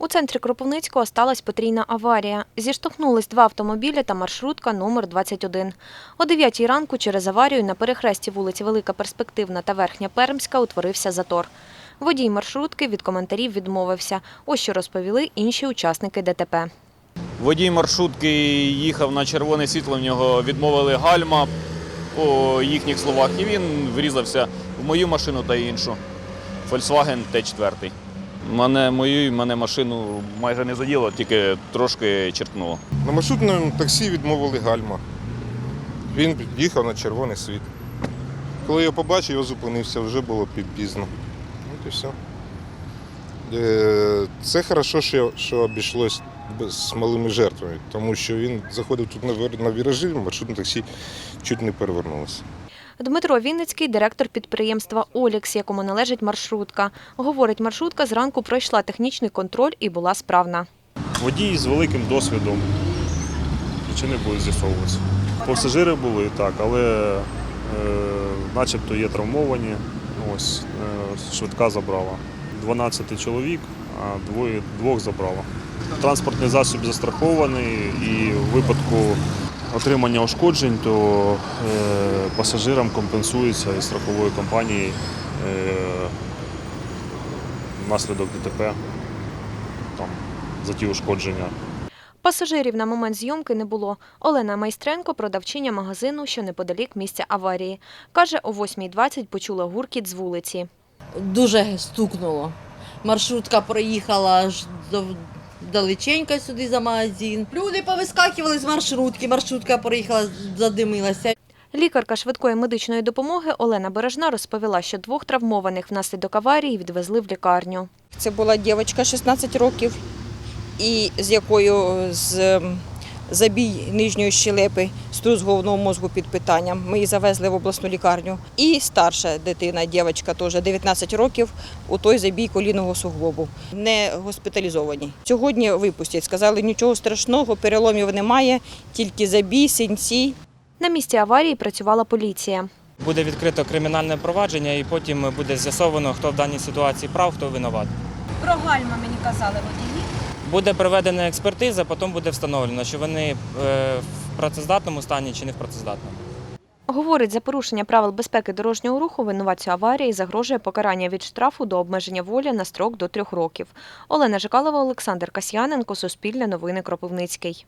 У центрі Кропивницького сталася потрійна аварія. Зіштовхнулись два автомобілі та маршрутка номер 21. О 9 ранку через аварію на перехресті вулиці Велика Перспективна та Верхня Пермська утворився затор. Водій маршрутки від коментарів відмовився. Ось що розповіли інші учасники ДТП. Водій маршрутки їхав на червоне світло, в нього відмовили гальма по їхніх словах, і він врізався в мою машину та іншу. Volkswagen Т4. Мене мою і мене машину майже не заділо, тільки трошки черкнуло. На маршрутному таксі відмовили гальма. Він їхав на червоний світ. Коли я побачив, я зупинився, вже було пі- пізно. От і все. Е, Це хорошо, що, що обійшлось з малими жертвами, тому що він заходив тут на віражі, маршрутне таксі чуть не перевернулося. Дмитро Вінницький – директор підприємства «Олікс», якому належить маршрутка. Говорить, маршрутка зранку пройшла технічний контроль і була справна. Водій з великим досвідом. Причини будуть з'ясовуватися. Пасажири були так, але е, начебто є травмовані. Ось е, швидка забрала. 12 чоловік, а двоє, двох забрала. Транспортний засіб застрахований і в випадку отримання ушкоджень, то е, пасажирам компенсується із страхової компанії е, внаслідок ДТП там, за ті ушкодження. Пасажирів на момент зйомки не було. Олена Майстренко – продавчиня магазину, що неподалік місця аварії. Каже, о 8.20 почула гуркіт з вулиці. дуже стукнуло. Маршрутка проїхала аж до далеченько сюди за магазин. Люди повискакували з маршрутки, маршрутка проїхала, задимилася. Лікарка швидкої медичної допомоги Олена Бережна розповіла, що двох травмованих внаслідок аварії відвезли в лікарню. Це була дівчинка 16 років, і з якою з забій нижньої щелепи, струс головного мозку під питанням. Ми її завезли в обласну лікарню. І старша дитина, дівчинка теж 19 років, у той забій колінного суглобу. Не госпіталізовані. Сьогодні випустять. Сказали, нічого страшного, переломів немає, тільки забій, синці. На місці аварії працювала поліція. Буде відкрито кримінальне провадження і потім буде з'ясовано, хто в даній ситуації прав, хто винуват. Про гальма мені казали водії. Буде проведена експертиза, потім буде встановлено, чи вони е, в працездатному стані чи не в працездатному. Говорить, за порушення правил безпеки дорожнього руху винуватцю аварії загрожує покарання від штрафу до обмеження волі на строк до трьох років. Олена Жикалова, Олександр Касьяненко, Суспільне новини Кропивницький.